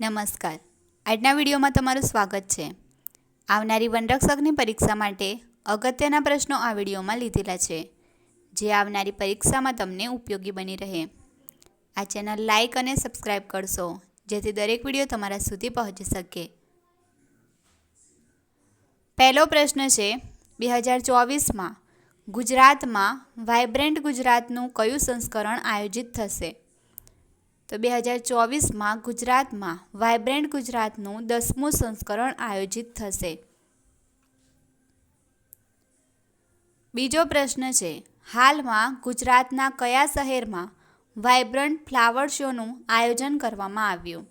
નમસ્કાર. આજના વિડીયોમાં તમારું સ્વાગત છે. આવનારી વનરક્ષકની પરીક્ષા માટે અગત્યના પ્રશ્નો આ વિડીયોમાં લીધેલા છે, જે આવનારી પરીક્ષામાં તમને ઉપયોગી બની રહે. આ ચેનલ લાઇક અને સબસ્ક્રાઈબ કરશો, જેથી દરેક વીડિયો તમારા સુધી પહોંચી શકે. પહેલો પ્રશ્ન છે, બે હજાર ચોવીસમાં ગુજરાતમાં વાઇબ્રન્ટ ગુજરાતનું કયું સંસ્કરણ આયોજિત થશે? તો બે હજાર ચોવીસમાં ગુજરાતમાં વાઇબ્રન્ટ ગુજરાતનું દસમું સંસ્કરણ આયોજિત થશે. બીજો પ્રશ્ન છે, હાલમાં ગુજરાતના કયા શહેરમાં વાઇબ્રન્ટ ફ્લાવર શોનું આયોજન કરવામાં આવ્યું?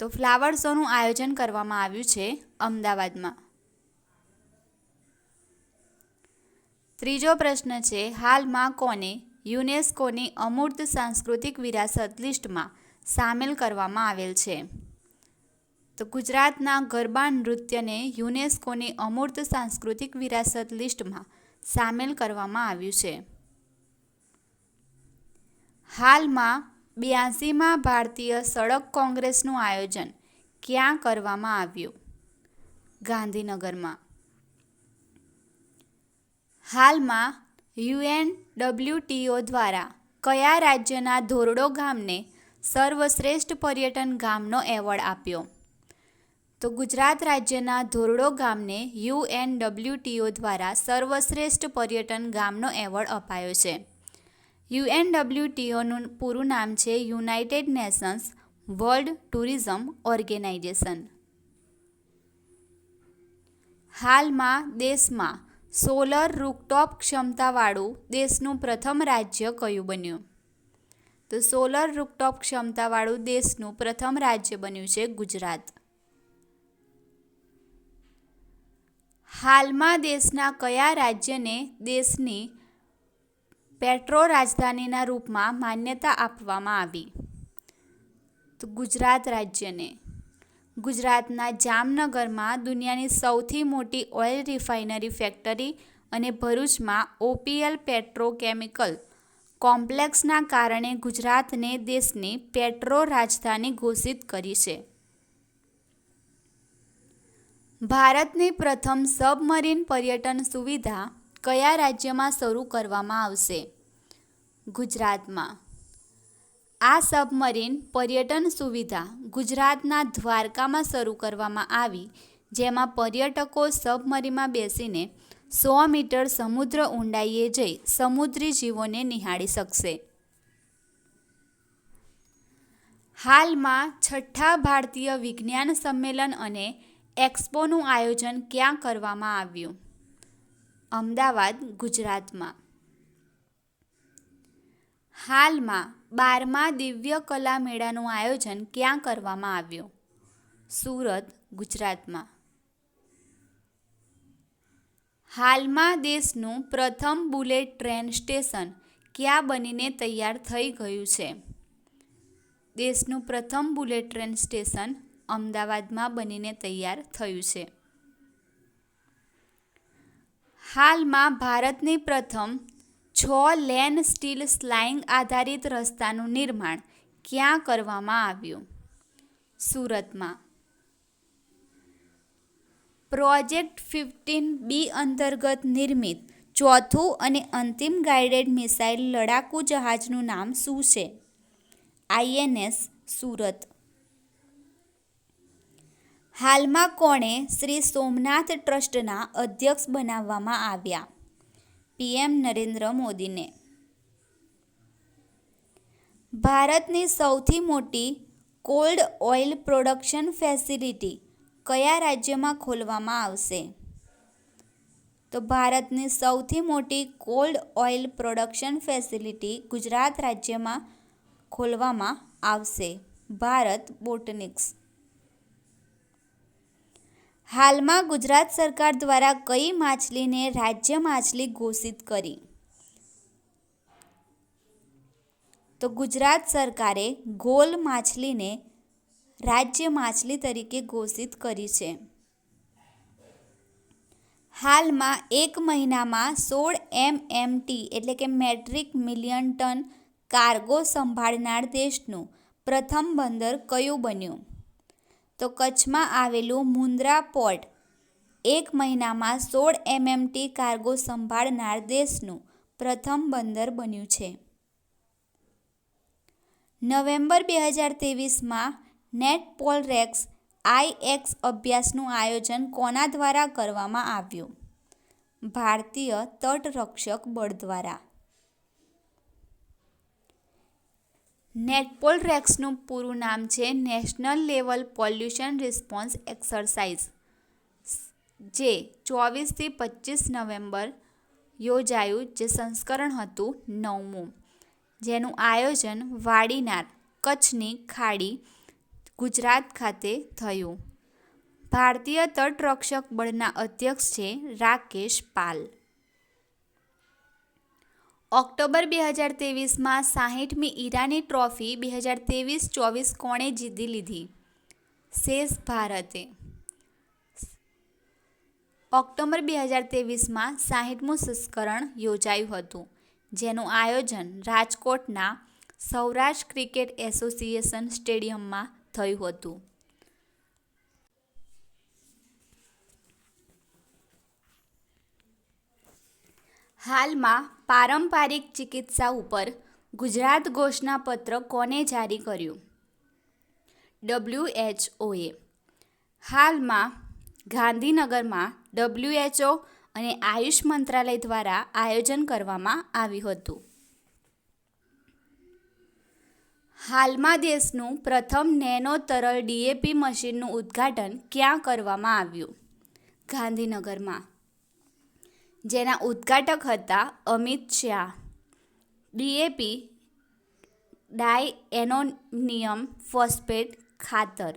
તો ફ્લાવર શોનું આયોજન કરવામાં આવ્યું છે અમદાવાદમાં. ત્રીજો પ્રશ્ન છે, હાલમાં કોને યુનેસ્કોની અમૂર્ત સાંસ્કૃતિક વિરાસત લિસ્ટમાં સામેલ કરવામાં આવેલ છે. તો ગુજરાતના ગરબા નૃત્યને યુનેસ્કોની અમૂર્ત સાંસ્કૃતિક વિરાસત લિસ્ટમાં સામેલ કરવામાં આવ્યું છે. હાલમાં બ્યાસીમાં ભારતીય સડક કોંગ્રેસનું આયોજન ક્યાં કરવામાં આવ્યું? ગાંધીનગરમાં. હાલમાં યુએન ડબલ્યુટીઓ દ્વારા કયા રાજ્યના ધોરડો ગામને સર્વશ્રેષ્ઠ પર્યટન ગામનો એવોર્ડ આપ્યો? તો ગુજરાત રાજ્યના ધોરડો ગામને યુએન ડબલ્યુટીઓ દ્વારા સર્વશ્રેષ્ઠ પર્યટન ગામનો એવોર્ડ અપાયો છે. યુએન ડબલ્યુટીઓનું પૂરું નામ છે United Nations World Tourism Organisation. હાલમાં દેશમાં સોલર રૂકટોપ ક્ષમતાવાળું દેશનું પ્રથમ રાજ્ય કયું બન્યું? તો સોલર રૂકટોપ ક્ષમતાવાળું દેશનું પ્રથમ રાજ્ય બન્યું છે ગુજરાત. હાલમાં દેશના કયા રાજ્યને દેશની પેટ્રો રાજધાનીના રૂપમાં માન્યતા આપવામાં આવી? તો ગુજરાત રાજ્યને. ગુજરાતના જામનગરમાં દુનિયાની સૌથી મોટી ઓઇલ રિફાઇનરી ફેક્ટરી અને ભરૂચમાં ઓપીએલ પેટ્રોકેમિકલ કોમ્પ્લેક્સના કારણે ગુજરાતને દેશની પેટ્રો રાજધાની ઘોષિત કરી છે. ભારતની પ્રથમ સબમરીન પર્યટન સુવિધા કયા રાજ્યમાં શરૂ કરવામાં આવશે? ગુજરાતમાં આ સબમરીન પર્યટન સુવિધા ગુજરાતના દ્વારકામાં શરૂ કરવામાં આવી, જેમાં પર્યટકો સબમરીનમાં બેસીને સો મીટર સમુદ્ર ઊંડાઈએ જઈ સમુદ્રી જીવોને નિહાળી શકશે. હાલમાં છઠ્ઠા ભારતીય વિજ્ઞાન સંમેલન અને એક્સપોનું આયોજન ક્યાં કરવામાં આવ્યું? અમદાવાદ, ગુજરાતમાં. હાલમાં બારમા દિવ્ય કલા મેળાનું આયોજન ક્યાં કરવામાં આવ્યું? સુરત, ગુજરાતમાં. હાલમાં દેશનું પ્રથમ બુલેટ ટ્રેન સ્ટેશન ક્યાં બનીને તૈયાર થઈ ગયું છે? દેશનું પ્રથમ બુલેટ ટ્રેન સ્ટેશન અમદાવાદમાં બનીને તૈયાર થયું છે. હાલમાં ભારતની પ્રથમ છ લેન સ્ટીલ સ્લાઇંગ આધારિત રસ્તાનું નિર્માણ ક્યાં કરવામાં આવ્યું? સુરતમાં. પ્રોજેક્ટ ફિફ્ટીન બી અંતર્ગત નિર્મિત ચોથું અને અંતિમ ગાઇડેડ મિસાઇલ લડાકુ જહાજનું નામ શું છે? આઈએનએસ સુરત. હાલમાં કોણે શ્રી સોમનાથ ટ્રસ્ટના અધ્યક્ષ બનાવવામાં આવ્યા? પીએમ નરેન્દ્ર મોદીને. ભારતની સૌથી મોટી કોલ્ડ ઓઇલ પ્રોડક્શન ફેસિલિટી કયા રાજ્યમાં ખોલવામાં આવશે? તો ભારતની સૌથી મોટી cold oil production facility Gujarat રાજ્યમાં ખોલવામાં આવશે. ભારત બોટનિક્સ. હાલમાં ગુજરાત સરકાર દ્વારા કઈ માછલીને રાજ્ય માછલી ઘોષિત કરી? તો ગુજરાત સરકારે ગોલ માછલીને રાજ્ય માછલી તરીકે ઘોષિત કરી છે. હાલમાં એક મહિનામાં સોળ એમએમટી એટલે કે મેટ્રિક મિલિયન ટન કાર્ગો સંભાળનાર દેશનું પ્રથમ બંદર કયું બન્યું? તો કચ્છમાં આવેલું મુન્દ્રા પોર્ટ. એક મહિનામાં સોળ એમએમટી કાર્ગો સંભાળનાર દેશનું પ્રથમ બંદર બન્યું છે. નવેમ્બર બે હજાર ત્રેવીસમાં નેટ પોલ રેક્સ આઈએક્સ અભ્યાસનું આયોજન કોના દ્વારા કરવામાં આવ્યું? ભારતીય તટરક્ષક બળ દ્વારા. નેટપોલ રેક્સનું પૂરું નામ છે national level pollution response exercise, જે ચોવીસથી પચીસ નવેમ્બર યોજાયું, જે સંસ્કરણ હતું નવમું. જેનું આયોજન વાડીનાર, કચ્છની ખાડી, ગુજરાત ખાતે થયું. ભારતીય તટરક્ષક બળના અધ્યક્ષ છે રાકેશ પાલ. ઓક્ટોબર બે હજાર ત્રેવીસમાં સાહીઠમી ઈરાની ટ્રોફી બે હજાર ત્રેવીસ ચોવીસ કોણે જીતી લીધી? શેષ ભારતે. ઓક્ટોબર બે હજાર ત્રેવીસમાં સાહીઠમું સંસ્કરણ યોજાયું હતું, જેનું આયોજન રાજકોટના સૌરાષ્ટ્ર ક્રિકેટ એસોસિએશન સ્ટેડિયમમાં થયું હતું. હાલમાં પારંપરિક ચિકિત્સા ઉપર ગુજરાત ઘોષણાપત્ર કોને જારી કર્યું? ડબ્લ્યુએચઓએ હાલમાં ગાંધીનગરમાં ડબ્લ્યુએચઓ અને આયુષ મંત્રાલય દ્વારા આયોજન કરવામાં આવ્યું હતું. હાલમાં દેશનું પ્રથમ નેનો તરલ ડીએપી મશીનનું ઉદ્ઘાટન ક્યાં કરવામાં આવ્યું? ગાંધીનગરમાં જેના ઉદ્ઘાટક હતા Amit Shah. DAP di ammonium phosphate ખાતર.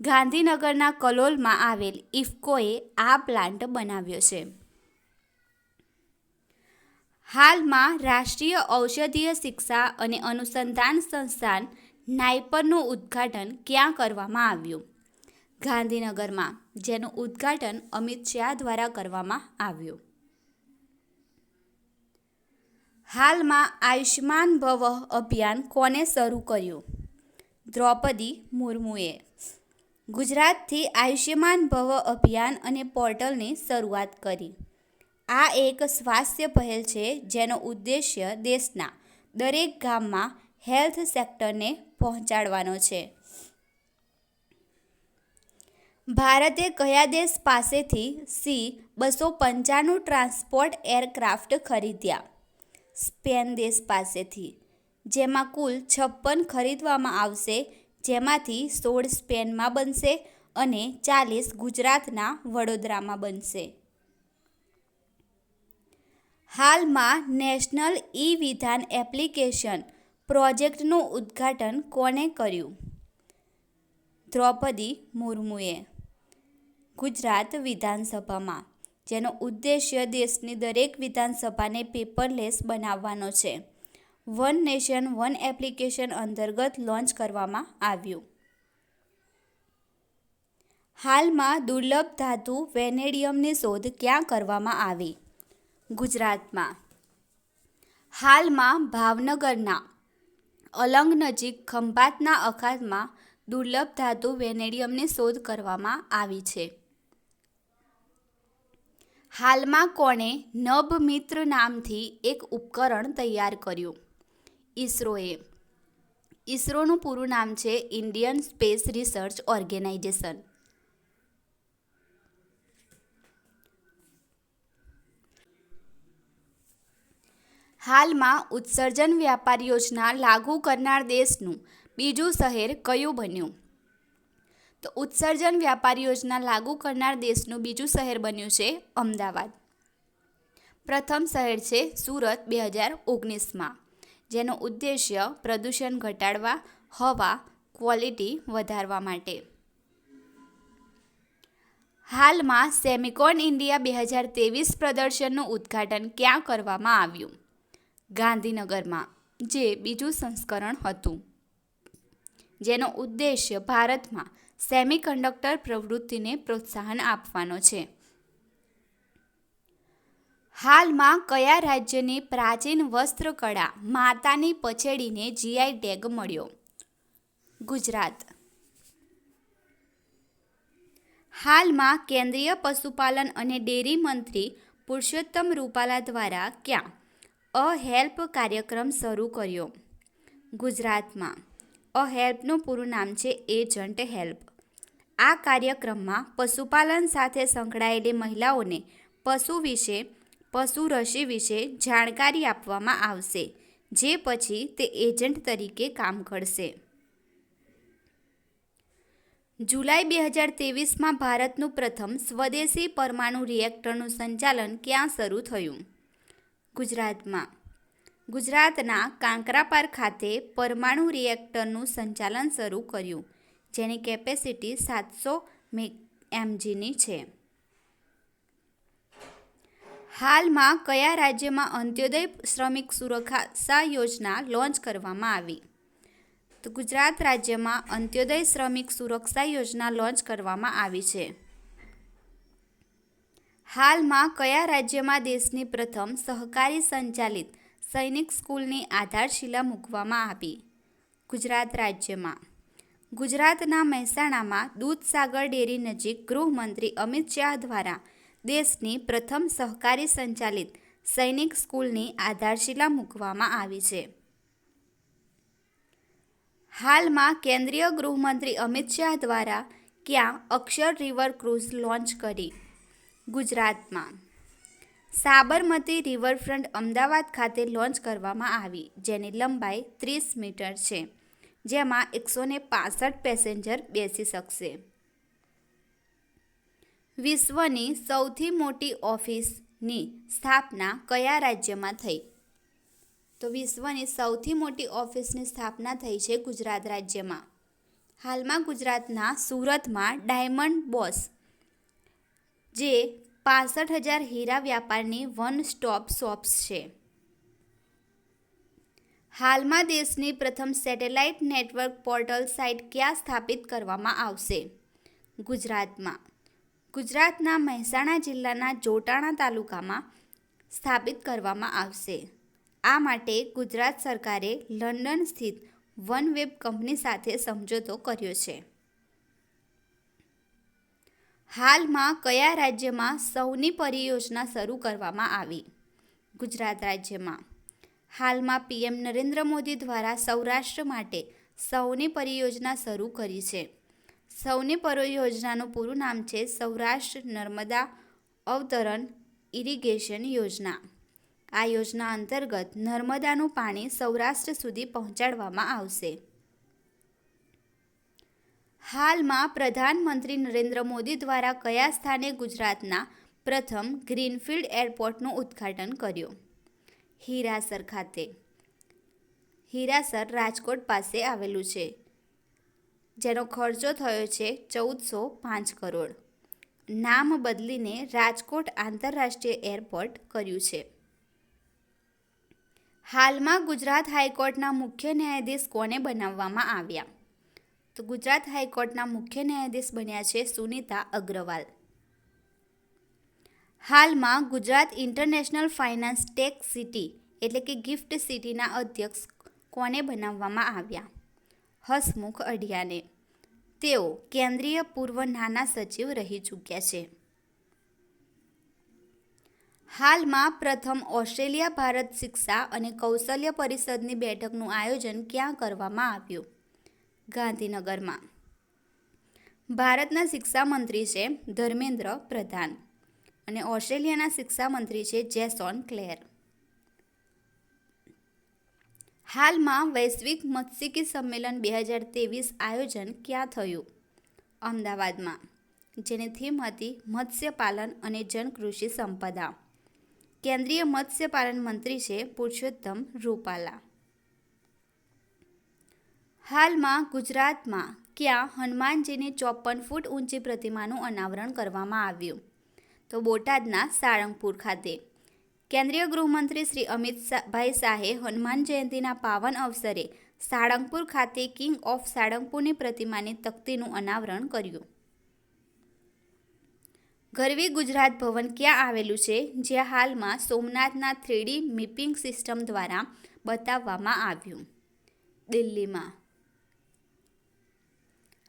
ગાંધીનગરના કલોલમાં આવેલ ઇફકોએ આ પ્લાન્ટ બનાવ્યો છે. હાલમાં રાષ્ટ્રીય ઔષધીય શિક્ષા અને અનુસંધાન સંસ્થાન નાઇપરનું ઉદ્ઘાટન ક્યાં કરવામાં આવ્યું? ગાંધીનગરમાં, જેનું ઉદ્ઘાટન અમિત શાહ દ્વારા કરવામાં આવ્યું. હાલમાં આયુષ્માન ભવ અભિયાન કોને શરૂ કર્યું? દ્રૌપદી મુર્મુએ. ગુજરાતથી આયુષ્યમાન ભવ અભિયાન અને પોર્ટલની શરૂઆત કરી. આ એક સ્વાસ્થ્ય પહેલ છે જેનો ઉદ્દેશ્ય દેશના દરેક ગામમાં હેલ્થ સેક્ટરને પહોંચાડવાનો છે. ભારતે કયા દેશ પાસેથી સી બસો પંચાણું ટ્રાન્સપોર્ટ એરક્રાફ્ટ ખરીદ્યા? સ્પેન દેશ પાસેથી, જેમાં કુલ છપ્પન ખરીદવામાં આવશે, જેમાંથી સોળ સ્પેનમાં બનશે અને ચાલીસ ગુજરાતના વડોદરામાં બનશે. હાલમાં નેશનલ ઈ વિધાન એપ્લિકેશન પ્રોજેક્ટનું ઉદ્ઘાટન કોને કર્યું? દ્રૌપદી મુર્મુએ. ગુજરાત વિધાનસભામાં. જેનો ઉદ્દેશ્ય દેશની દરેક વિધાનસભાને પેપરલેસ બનાવવાનો છે. વન નેશન, વન એપ્લિકેશન અંતર્ગત લોન્ચ કરવામાં આવ્યું. હાલમાં દુર્લભ ધાતુ વેનેડિયમની શોધ ક્યાં કરવામાં આવી? ગુજરાતમાં. હાલમાં ભાવનગરના અલંગ નજીક ખંભાતના અખાતમાં દુર્લભ ધાતુ વેનેડિયમની શોધ કરવામાં આવી છે. હાલમાં કોણે નભ મિત્ર નામથી એક ઉપકરણ તૈયાર કર્યું. ઈસરોએ ઈસરોનું પૂરું નામ છે ઇન્ડિયન સ્પેસ રિસર્ચ ઓર્ગેનાઇઝેશન. હાલમાં ઉત્સર્જન વ્યાપાર યોજના લાગુ કરનાર દેશનું બીજું શહેર કયું બન્યું? તો ઉત્સર્જન વ્યાપાર યોજના લાગુ કરનાર દેશનું બીજું શહેર બન્યું છે અમદાવાદ. પ્રથમ શહેર છે સુરત બે હજાર ઓગણીસમાં, જેનો ઉદ્દેશ્ય પ્રદૂષણ ઘટાડવા, હવા, ક્વોલિટી વધારવા માટે. હાલમાં સેમિકોન ઇન્ડિયા બે હજાર ત્રેવીસ પ્રદર્શનનું ઉદ્ઘાટન ક્યાં કરવામાં આવ્યું? ગાંધીનગરમાં, જે બીજું સંસ્કરણ હતું. જેનો ઉદ્દેશ્ય ભારતમાં સેમિકન્ડક્ટર પ્રવૃત્તિને પ્રોત્સાહન આપવાનો છે. હાલમાં કયા રાજ્યની પ્રાચીન વસ્ત્રકળા માતાની પછેડીને જીઆઈ ટેગ મળ્યો? ગુજરાત. હાલમાં કેન્દ્રીય પશુપાલન અને ડેરી મંત્રી પુરુષોત્તમ રૂપાલા દ્વારા ક્યાં અ હેલ્પ કાર્યક્રમ શરૂ કર્યો? ગુજરાતમાં. અ હેલ્પનું પૂરું નામ છે એજન્ટ હેલ્પ આ કાર્યક્રમમાં પશુપાલન સાથે સંકળાયેલી મહિલાઓને પશુ વિશે, પશુ રસી વિશે જાણકારી આપવામાં આવશે, જે પછી તે એજન્ટ તરીકે કામ કરશે. જુલાઈ બે હજાર ત્રેવીસમાં ભારતનું પ્રથમ સ્વદેશી પરમાણુ રિએક્ટરનું સંચાલન ક્યાં શરૂ થયું? ગુજરાતમાં. ગુજરાતના કાંકરાપાર ખાતે પરમાણુ રિએક્ટરનું સંચાલન શરૂ કર્યું. જેની કેપેસિટી સાતસો એમજીની છે. હાલમાં કયા રાજ્યમાં અંત્યોદય શ્રમિક સુરક્ષા યોજના લોન્ચ કરવામાં આવી? તો ગુજરાત રાજ્યમાં અંત્યોદય શ્રમિક સુરક્ષા યોજના લોન્ચ કરવામાં આવી છે. હાલમાં કયા રાજ્યમાં દેશની પ્રથમ સહકારી સંચાલિત સૈનિક સ્કૂલની આધારશિલા મૂકવામાં આવી? ગુજરાત રાજ્યમાં. ગુજરાતના મહેસાણામાં દૂધસાગર ડેરી નજીક ગૃહમંત્રી અમિત શાહ દ્વારા દેશની પ્રથમ સહકારી સંચાલિત સૈનિક સ્કૂલની આધારશિલા મૂકવામાં આવી છે. હાલમાં કેન્દ્રીય ગૃહમંત્રી અમિત શાહ દ્વારા ક્યાં અક્ષર રિવર ક્રૂઝ લોન્ચ કરી ગુજરાતમાં? સાબરમતી રિવરફ્રન્ટ અમદાવાદ ખાતે લોન્ચ કરવામાં આવી, જેની લંબાઈ ત્રીસ મીટર છે. જેમાં એકસો ને પેસેન્જર બેસી શકશે. વિશ્વની સૌથી મોટી ઓફિસની સ્થાપના કયા રાજ્યમાં થઈ? તો વિશ્વની સૌથી મોટી ઓફિસની સ્થાપના થઈ છે ગુજરાત રાજ્યમાં. હાલમાં ગુજરાતના સુરતમાં ડાયમંડ બોસ, જે પાસઠ હજાર હીરા વ્યાપારની વન સ્ટોપ શોપ્સ છે. હાલમાં દેશની પ્રથમ સેટેલાઇટ નેટવર્ક પોર્ટલ સાઇટ ક્યાં સ્થાપિત કરવામાં આવશે? ગુજરાતમાં. ગુજરાતના મહેસાણા જિલ્લાના જોટાણા તાલુકામાં સ્થાપિત કરવામાં આવશે. આ માટે ગુજરાત સરકારે લંડન સ્થિત વન વેબ કંપની સાથે સમજૂતો કર્યો છે. હાલમાં કયા રાજ્યમાં સૌની પરિયોજના શરૂ કરવામાં આવી? ગુજરાત રાજ્યમાં. હાલમાં પીએમ નરેન્દ્ર મોદી દ્વારા સૌરાષ્ટ્ર માટે સૌની પરિયોજના શરૂ કરી છે. સૌની પરિયોજનાનું પૂરું નામ છે સૌરાષ્ટ્ર નર્મદા અવતરણ ઇરિગેશન યોજના. આ યોજના અંતર્ગત નર્મદાનું પાણી સૌરાષ્ટ્ર સુધી પહોંચાડવામાં આવશે. હાલમાં પ્રધાનમંત્રી નરેન્દ્ર મોદી દ્વારા કયા સ્થાને ગુજરાતના પ્રથમ ગ્રીનફિલ્ડ એરપોર્ટનું ઉદ્ઘાટન કર્યું? હીરાસર ખાતે. હીરાસર રાજકોટ પાસે આવેલું છે, જેનો ખર્ચો થયો છે ચૌદસો પાંચ કરોડ. નામ બદલીને રાજકોટ આંતરરાષ્ટ્રીય એરપોર્ટ કર્યું છે. હાલમાં ગુજરાત હાઈકોર્ટના મુખ્ય ન્યાયાધીશ કોને બનાવવામાં આવ્યા? તો ગુજરાત હાઈકોર્ટના મુખ્ય ન્યાયાધીશ બન્યા છે સુનિતા અગ્રવાલ. હાલમાં Gujarat international finance tech city એટલે કે ગિફ્ટ સિટીના અધ્યક્ષ કોને બનાવવામાં આવ્યા? હસમુખ અઢિયાને. તેઓ કેન્દ્રીય પૂર્વ નાના સચિવ રહી ચૂક્યા છે. હાલમાં પ્રથમ ઓસ્ટ્રેલિયા ભારત શિક્ષા અને કૌશલ્ય પરિષદની બેઠકનું આયોજન ક્યાં કરવામાં આવ્યું? ગાંધીનગરમાં. ભારતના શિક્ષા મંત્રી છે ધર્મેન્દ્ર પ્રધાન. અને ઓસ્ટ્રેલિયાના શિક્ષા મંત્રી છે જેસોન ક્લેર. હાલમાં વૈશ્વિક મત્સ્યિકી સંમેલન બે હજાર ત્રેવીસ આયોજન ક્યાં થયું? અમદાવાદમાં. જેની થીમ હતી મત્સ્યપાલન અને જનકૃષિ સંપદા. કેન્દ્રીય મત્સ્યપાલન મંત્રી છે પુરુષોત્તમ રૂપાલા. હાલમાં ગુજરાતમાં ક્યાં હનુમાનજીની ચોપન ફૂટ ઊંચી પ્રતિમાનું અનાવરણ કરવામાં આવ્યું? તો બોટાદના સાળંગપુર ખાતે. કેન્દ્રીય ગૃહમંત્રી શ્રી અમિત ભાઈ શાહે હનુમાન જયંતિના પાવન અવસરે સાળંગપુર ખાતે કિંગ ઓફ સાળંગપુરની પ્રતિમાની તકતીનું અનાવરણ કર્યું. ગરવી ગુજરાત ભવન ક્યાં આવેલું છે? જ્યાં હાલમાં સોમનાથના થ્રીડી મિપિંગ સિસ્ટમ દ્વારા બતાવવામાં આવ્યું. દિલ્હીમાં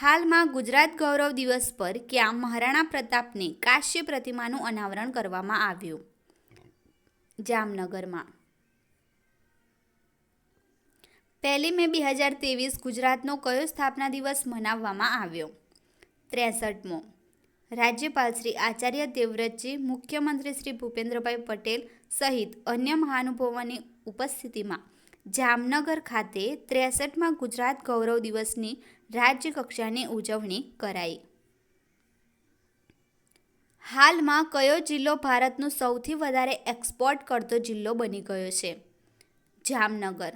હાલમાં ગુજરાત ગૌરવ દિવસ પર ક્યાં મહારાણા પ્રતાપની કાશ્ય પ્રતિમાનું અનાવરણ કરવામાં આવ્યું? જામનગરમાં. પહેલી મે બે હજાર ત્રેવીસ ગુજરાતનો કયો સ્થાપના દિવસ મનાવવામાં આવ્યો? ત્રેસઠમો. રાજ્યપાલ શ્રી આચાર્ય દેવવ્રતજી, મુખ્યમંત્રી શ્રી ભૂપેન્દ્રભાઈ પટેલ સહિત અન્ય મહાનુભાવોની ઉપસ્થિતિમાં જામનગર ખાતે ત્રેસઠમાં ગુજરાત ગૌરવ દિવસની રાજ્યકક્ષાની ઉજવણી કરાઈ. હાલમાં કયો જિલ્લો ભારતનો સૌથી વધારે એક્સપોર્ટ કરતો જિલ્લો બની ગયો છે? જામનગર.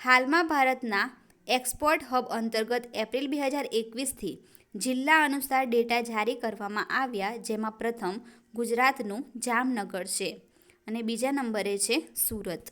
હાલમાં ભારતના એક્સપોર્ટ હબ અંતર્ગત એપ્રિલ બે હજાર એકવીસથી જિલ્લા અનુસાર ડેટા જારી કરવામાં આવ્યા, જેમાં પ્રથમ ગુજરાતનું જામનગર છે અને બીજા નંબરે છે સુરત.